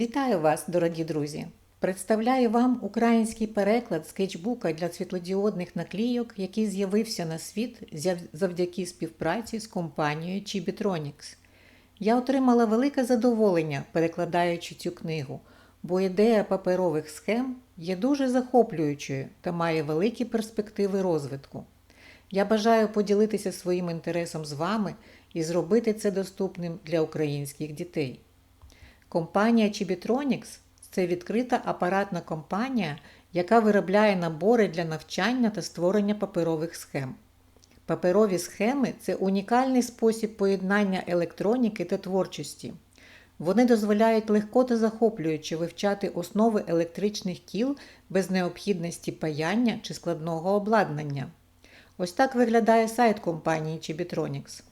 Вітаю вас, дорогі друзі! Представляю вам український переклад скетчбука для світлодіодних наклійок, який з'явився на світ завдяки співпраці з компанією Chibitronics. Я отримала велике задоволення, перекладаючи цю книгу, бо ідея паперових схем є дуже захоплюючою та має великі перспективи розвитку. Я бажаю поділитися своїм інтересом з вами і зробити це доступним для українських дітей. Компанія Chibitronics – це відкрита апаратна компанія, яка виробляє набори для навчання та створення паперових схем. Паперові схеми це унікальний спосіб поєднання електроніки та творчості. Вони дозволяють легко та захоплююче вивчати основи електричних кіл без необхідності паяння чи складного обладнання. Ось так виглядає сайт компанії Chibitronics.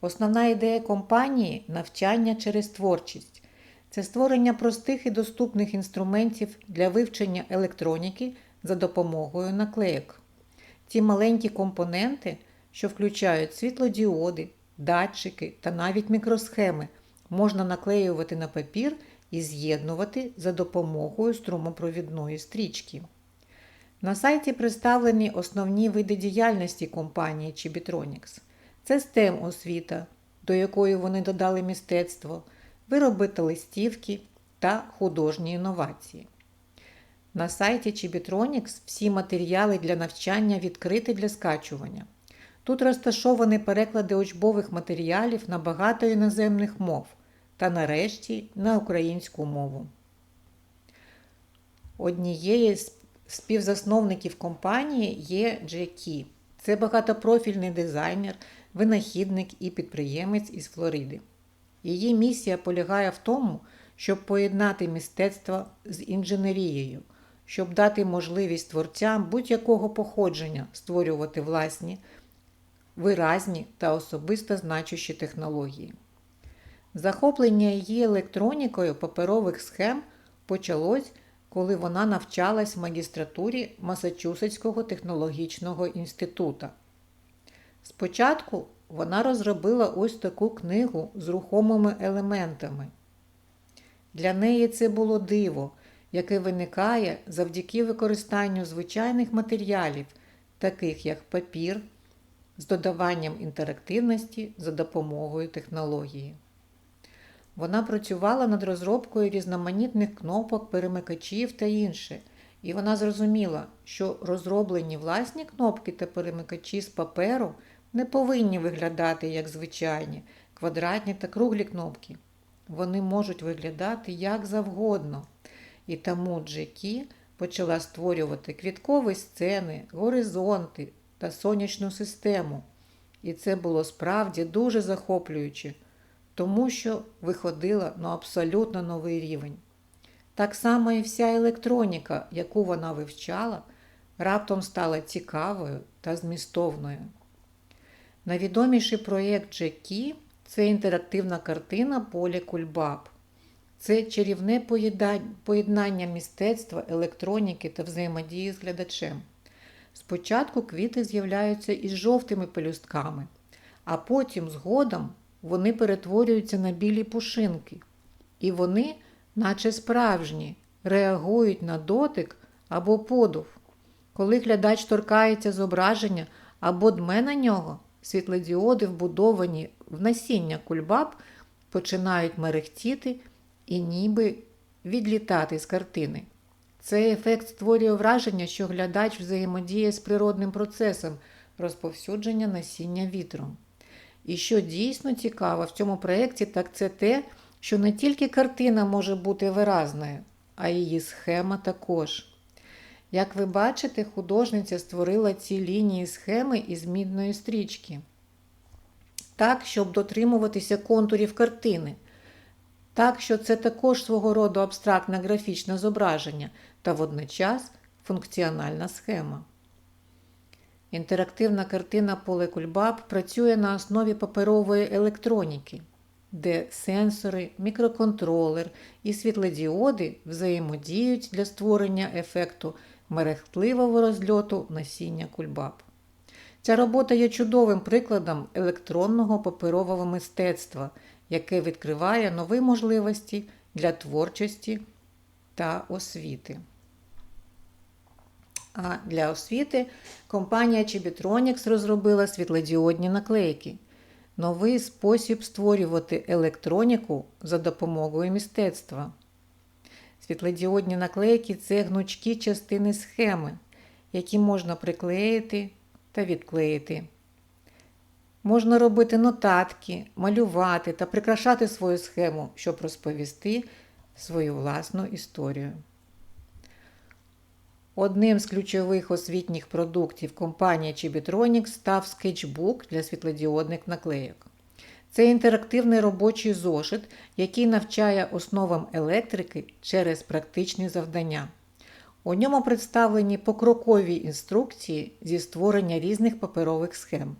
Основна ідея компанії навчання через творчість. Це створення простих і доступних інструментів для вивчення електроніки за допомогою наклейок. Ці маленькі компоненти, що включають світлодіоди, датчики та навіть мікросхеми, можна наклеювати на папір і з'єднувати за допомогою струмопровідної стрічки. На сайті представлені основні види діяльності компанії Chibitronics. Це STEM освіта, до якої вони додали мистецтво, вироби та листівки та художні інновації. На сайті Chibitronics всі матеріали для навчання відкриті для скачування. Тут розташовані переклади учбових матеріалів на багато іноземних мов та нарешті на українську мову. Однією з співзасновників компанії є Джекі. Це багатопрофільний дизайнер, винахідник і підприємець із Флориди. Її місія полягає в тому, щоб поєднати мистецтво з інженерією, щоб дати можливість творцям будь-якого походження створювати власні, виразні та особисто значущі технології. Захоплення її електронікою паперових схем почалось, коли вона навчалась в магістратурі Масачусетського технологічного інституту. Спочатку вона розробила ось таку книгу з рухомими елементами. Для неї це було диво, яке виникає завдяки використанню звичайних матеріалів, таких як папір, з додаванням інтерактивності за допомогою технології. Вона працювала над розробкою різноманітних кнопок, перемикачів та інше, і вона зрозуміла, що розроблені власні кнопки та перемикачі з паперу не повинні виглядати як звичайні квадратні та круглі кнопки. Вони можуть виглядати як завгодно. І тому Джекі почала створювати квіткові сцени, горизонти та сонячну систему. І це було справді дуже захоплююче, тому що виходила на абсолютно новий рівень. Так само і вся електроніка, яку вона вивчала, раптом стала цікавою та змістовною. Найвідоміший проєкт Джекі це інтерактивна картина Полі Кульбаб. Це чарівне поєднання мистецтва, електроніки та взаємодії з глядачем. Спочатку квіти з'являються із жовтими пелюстками, а потім згодом вони перетворюються на білі пушинки. І вони, наче справжні, реагують на дотик або подув. Коли глядач торкається зображення або дме на нього, світлодіоди, вбудовані в насіння кульбаб, починають мерехтіти і ніби відлітати з картини. Цей ефект створює враження, що глядач взаємодіє з природним процесом розповсюдження насіння вітром. І що дійсно цікаво в цьому проєкті, так це те, що не тільки картина може бути виразною, а її схема також. Як ви бачите, художниця створила ці лінії схеми із мідної стрічки, так, щоб дотримуватися контурів картини. Так, що це також свого роду абстрактне графічне зображення та водночас функціональна схема. Інтерактивна картина Поле Кульбаб працює на основі паперової електроніки, де сенсори, мікроконтролер і світлодіоди взаємодіють для створення ефекту мерехтливого розльоту насіння кульбаб. Ця робота є чудовим прикладом електронного паперового мистецтва, яке відкриває нові можливості для творчості та освіти. А для освіти компанія Chibitronics розробила світлодіодні наклейки. Новий спосіб створювати електроніку за допомогою мистецтва. Світлодіодні наклейки це гнучкі частини схеми, які можна приклеїти та відклеїти. Можна робити нотатки, малювати та прикрашати свою схему, щоб розповісти свою власну історію. Одним з ключових освітніх продуктів компанії Chibitronics став скетчбук для світлодіодних наклейок. Це інтерактивний робочий зошит, який навчає основам електрики через практичні завдання. У ньому представлені покрокові інструкції зі створення різних паперових схем.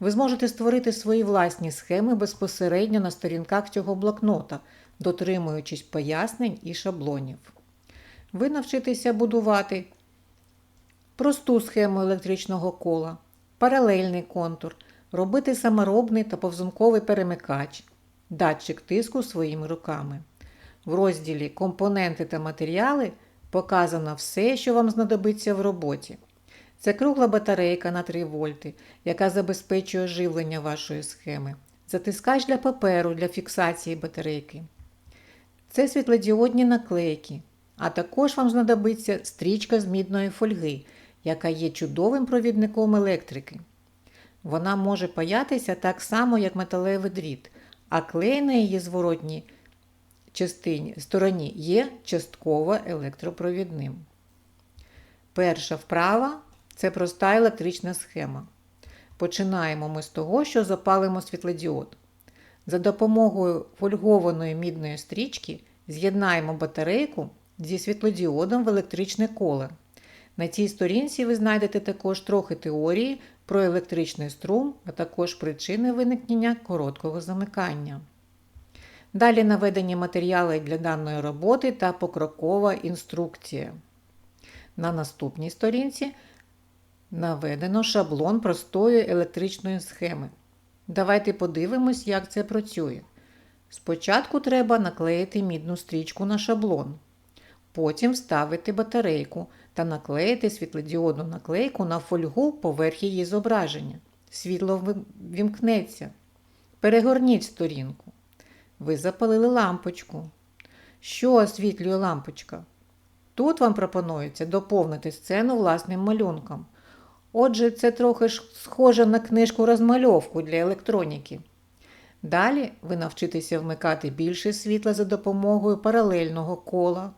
Ви зможете створити свої власні схеми безпосередньо на сторінках цього блокнота, дотримуючись пояснень і шаблонів. Ви навчитеся будувати просту схему електричного кола, паралельний контур, робити саморобний та повзунковий перемикач, датчик тиску своїми руками. В розділі Компоненти та матеріали показано все, що вам знадобиться в роботі. Це кругла батарейка на 3 вольти, яка забезпечує живлення вашої схеми. Затискач для паперу для фіксації батарейки. Це світлодіодні наклейки. А також вам знадобиться стрічка з мідної фольги, яка є чудовим провідником електрики. Вона може паятися так само, як металевий дріт, а клей на її зворотній частині, стороні є частково електропровідним. Перша вправа це проста електрична схема. Починаємо ми з того, що запалимо світлодіод. За допомогою фольгованої мідної стрічки з'єднаємо батарейку зі світлодіодом в електричне коле. На цій сторінці ви знайдете також трохи теорії про електричний струм, а також причини виникнення короткого замикання. Далі наведені матеріали для даної роботи та покрокова інструкція. На наступній сторінці наведено шаблон простої електричної схеми. Давайте подивимось, як це працює. Спочатку треба наклеїти мідну стрічку на шаблон. Потім вставити батарейку та наклеїти світлодіодну наклейку на фольгу поверх її зображення. Світло вімкнеться. Перегорніть сторінку. Ви запалили лампочку. Що освітлює лампочка? Тут вам пропонується доповнити сцену власним малюнком. Отже, це трохи схоже на книжку розмальовку для електроніки. Далі ви навчитеся вмикати більше світла за допомогою паралельного кола.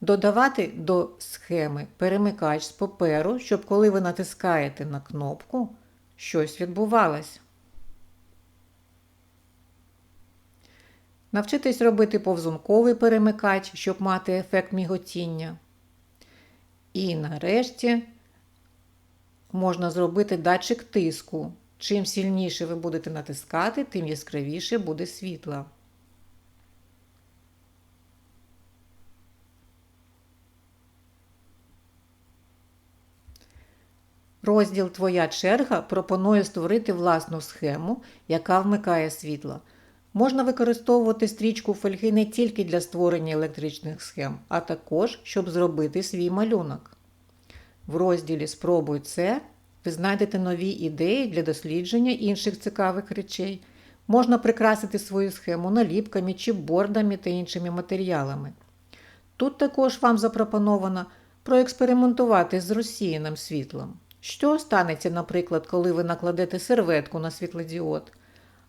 Додавати до схеми перемикач з паперу, щоб коли ви натискаєте на кнопку, щось відбувалось. Навчитись робити повзунковий перемикач, щоб мати ефект міготіння. І нарешті можна зробити датчик тиску. Чим сильніше ви будете натискати, тим яскравіше буде світло. Розділ Твоя черга пропонує створити власну схему, яка вмикає світло. Можна використовувати стрічку фольги не тільки для створення електричних схем, а також, щоб зробити свій малюнок. В розділі Спробуй це ви знайдете нові ідеї для дослідження інших цікавих речей. Можна прикрасити свою схему наліпками, чіпбордами та іншими матеріалами. Тут також вам запропоновано проекспериментувати з розсіяним світлом. Що станеться, наприклад, коли ви накладете серветку на світлодіод?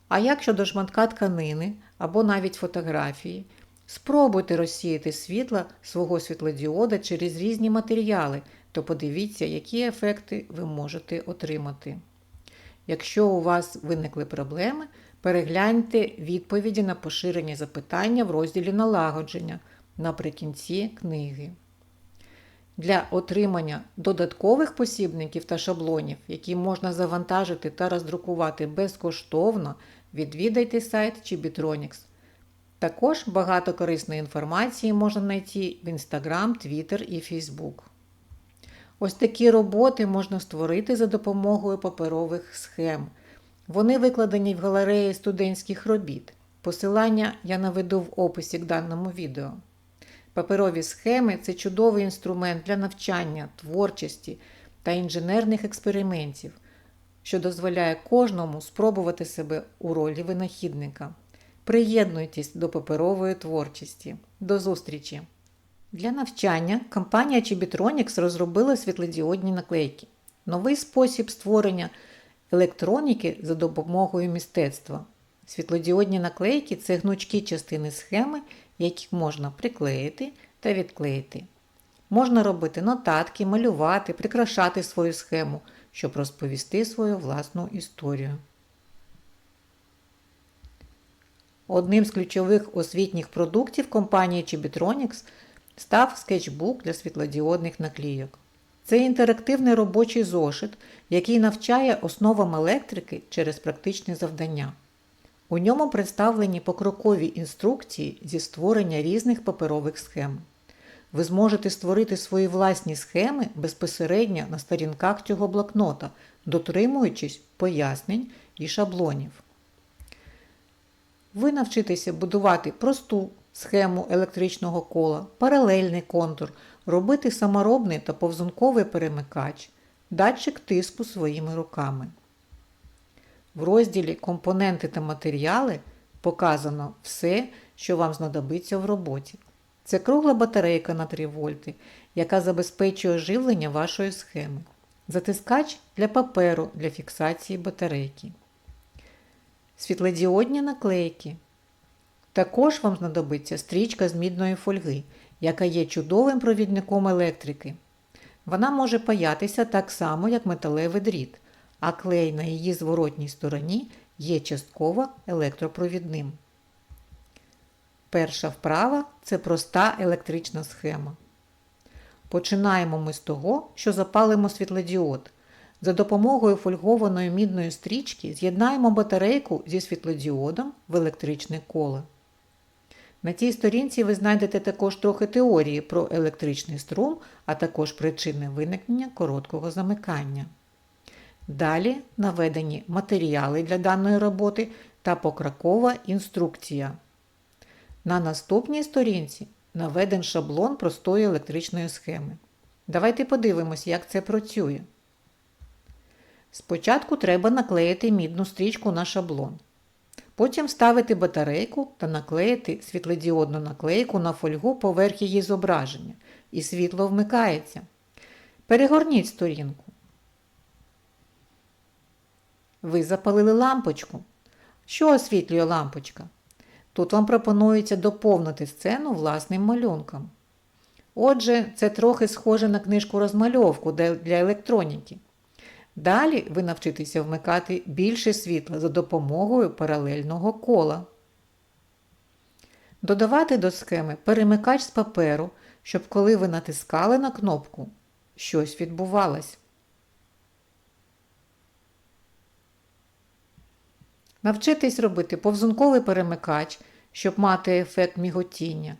А як щодо шматка тканини або навіть фотографії? Спробуйте розсіяти світло свого світлодіода через різні матеріали, то подивіться, які ефекти ви можете отримати. Якщо у вас виникли проблеми, перегляньте відповіді на поширені запитання в розділі налагодження наприкінці книги. Для отримання додаткових посібників та шаблонів, які можна завантажити та роздрукувати безкоштовно, відвідайте сайт Chibitronics. Також багато корисної інформації можна знайти в Instagram, Twitter і Facebook. Ось такі роботи можна створити за допомогою паперових схем. Вони викладені в галереї студентських робіт. Посилання я наведу в описі к даному відео. Паперові схеми це чудовий інструмент для навчання, творчості та інженерних експериментів, що дозволяє кожному спробувати себе у ролі винахідника. Приєднуйтесь до паперової творчості. До зустрічі! Для навчання компанія Chibitronics розробила світлодіодні наклейки. Новий спосіб створення електроніки за допомогою мистецтва. Світлодіодні наклейки це гнучкі частини схеми, які можна приклеїти та відклеїти. Можна робити нотатки, малювати, прикрашати свою схему, щоб розповісти свою власну історію. Одним з ключових освітніх продуктів компанії Chibitronics став скетчбук для світлодіодних наклійок. Це інтерактивний робочий зошит, який навчає основам електрики через практичні завдання. У ньому представлені покрокові інструкції зі створення різних паперових схем. Ви зможете створити свої власні схеми безпосередньо на сторінках цього блокнота, дотримуючись пояснень і шаблонів. Ви навчитеся будувати просту схему електричного кола, паралельний контур, робити саморобний та повзунковий перемикач, датчик тиску своїми руками. В розділі Компоненти та матеріали показано все, що вам знадобиться в роботі. Це кругла батарейка на 3 вольти, яка забезпечує живлення вашої схеми. Затискач для паперу для фіксації батарейки. Світлодіодні наклейки. Також вам знадобиться стрічка з мідної фольги, яка є чудовим провідником електрики. Вона може паятися так само, як металевий дріт, а клей на її зворотній стороні є частково електропровідним. Перша вправа це проста електрична схема. Починаємо ми з того, що запалимо світлодіод. За допомогою фольгованої мідної стрічки з'єднаємо батарейку зі світлодіодом в електричне коло. На цій сторінці ви знайдете також трохи теорії про електричний струм, а також причини виникнення короткого замикання. Далі наведені матеріали для даної роботи та покрокова інструкція. На наступній сторінці наведен шаблон простої електричної схеми. Давайте подивимось, як це працює. Спочатку треба наклеїти мідну стрічку на шаблон. Потім вставити батарейку та наклеїти світлодіодну наклейку на фольгу поверх її зображення, і світло вмикається. Перегорніть сторінку. Ви запалили лампочку. Що освітлює лампочка? Тут вам пропонується доповнити сцену власним малюнком. Отже, це трохи схоже на книжку розмальовку для електроніки. Далі ви навчитеся вмикати більше світла за допомогою паралельного кола. Додавати до схеми перемикач з паперу, щоб коли ви натискали на кнопку, щось відбувалось. Навчитись робити повзунковий перемикач, щоб мати ефект міготіння.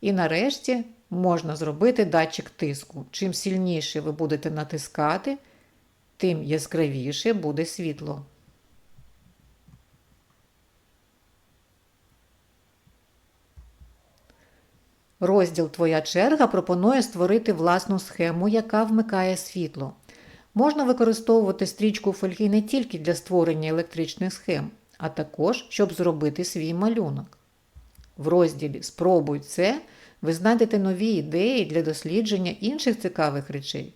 І нарешті можна зробити датчик тиску. Чим сильніше ви будете натискати, тим яскравіше буде світло. Розділ Твоя черга пропонує створити власну схему, яка вмикає світло. Можна використовувати стрічку фольги не тільки для створення електричних схем, а також, щоб зробити свій малюнок. В розділі Спробуй це ви знайдете нові ідеї для дослідження інших цікавих речей.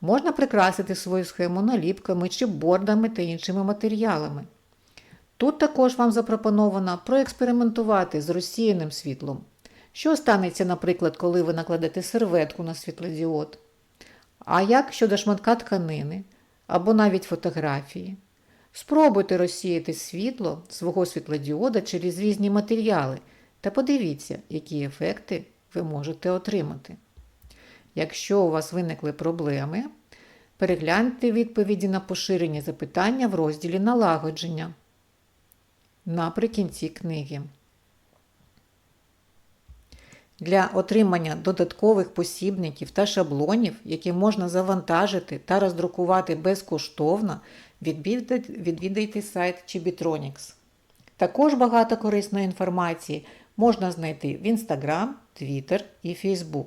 Можна прикрасити свою схему наліпками чи бордами та іншими матеріалами. Тут також вам запропоновано проекспериментувати з розсіяним світлом. Що станеться, наприклад, коли ви накладете серветку на світлодіод? А як щодо шматка тканини або навіть фотографії? Спробуйте розсіяти світло свого світлодіода через різні матеріали та подивіться, які ефекти ви можете отримати. Якщо у вас виникли проблеми, перегляньте відповіді на поширені запитання в розділі налагодження наприкінці книги. Для отримання додаткових посібників та шаблонів, які можна завантажити та роздрукувати безкоштовно, відвідайте, сайт Chibitronics. Також багато корисної інформації можна знайти в Instagram, Twitter і Facebook.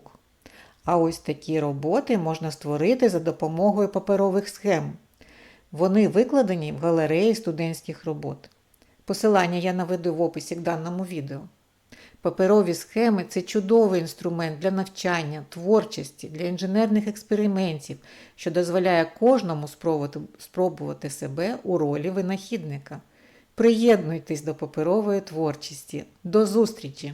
А ось такі роботи можна створити за допомогою паперових схем. Вони викладені в галереї студентських робот. Посилання я наведу в описі к даному відео. Паперові схеми це чудовий інструмент для навчання, творчості, для інженерних експериментів, що дозволяє кожному спробувати, себе у ролі винахідника. Приєднуйтесь до паперової творчості. До зустрічі!